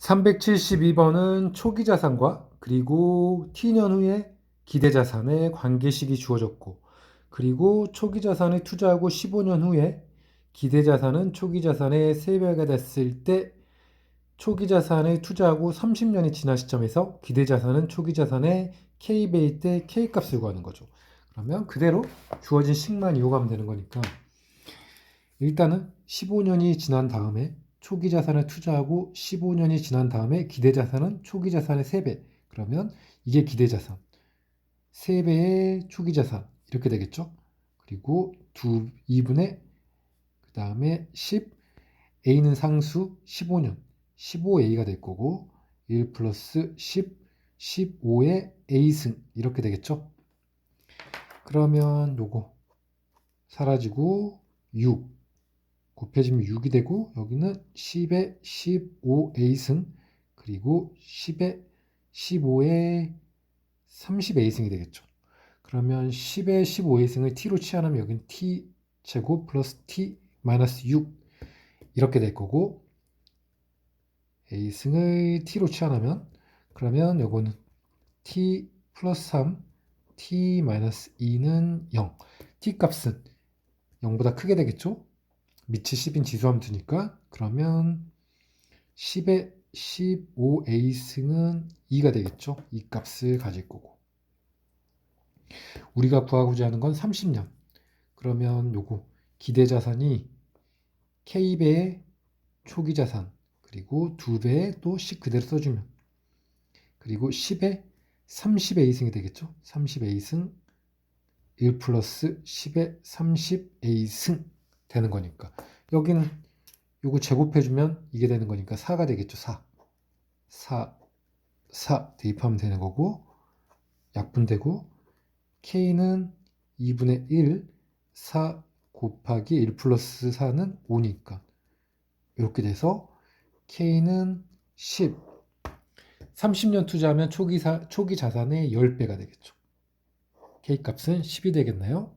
372번은 초기 자산과 그리고 T년 후에 기대 자산의 관계식이 주어졌고 그리고 초기 자산을 투자하고 15년 후에 기대 자산은 초기 자산의 3배가 됐을 때 초기 자산을 투자하고 30년이 지난 시점에서 기대 자산은 초기 자산의 K배일 때 K값을 구하는 거죠. 그러면 그대로 주어진 식만 이용하면 되는 거니까 일단은 15년이 지난 다음에 초기 자산을 투자하고 15년이 지난 다음에 기대 자산은 초기 자산의 3배. 그러면 이게 기대 자산. 3배의 초기 자산. 이렇게 되겠죠? 그리고 2, 2분의 그 다음에 10. A는 상수 15년. 15A가 될 거고 1 플러스 10, 15의 A승. 이렇게 되겠죠? 그러면 요거 사라지고 6. 곱해지면 6이 되고 여기는 10에 15a승 그리고 10에 15에 30a승이 되겠죠. 그러면 10에 15a승을 t로 치환하면 여기는 t 제곱 플러스 t 마이너스 6 이렇게 될 거고 a승을 t로 치환하면 그러면 요거는 t 플러스 3 t 마이너스 2는 0 t 값은 0보다 크게 되겠죠? 밑이 10인 지수함 두니까 그러면 10에 15a승은 2가 되겠죠. 이 값을 가질 거고 우리가 구하고자 하는 건 30년 그러면 요거 기대자산이 K배의 초기자산 그리고 2배의 또 10 그대로 써주면 그리고 10에 30a승이 되겠죠. 30a승 1 플러스 10에 30a승 되는 거니까. 여기는 요거 제곱해주면 이게 되는 거니까 4가 되겠죠 4 4 4 대입하면 되는 거고 약분되고 K는 2분의 1 4 곱하기 1 플러스 4는 5니까 이렇게 돼서 K는 10 30년 투자하면 초기, 사, 초기 자산의 10배가 되겠죠. K 값은 10이 되겠나요?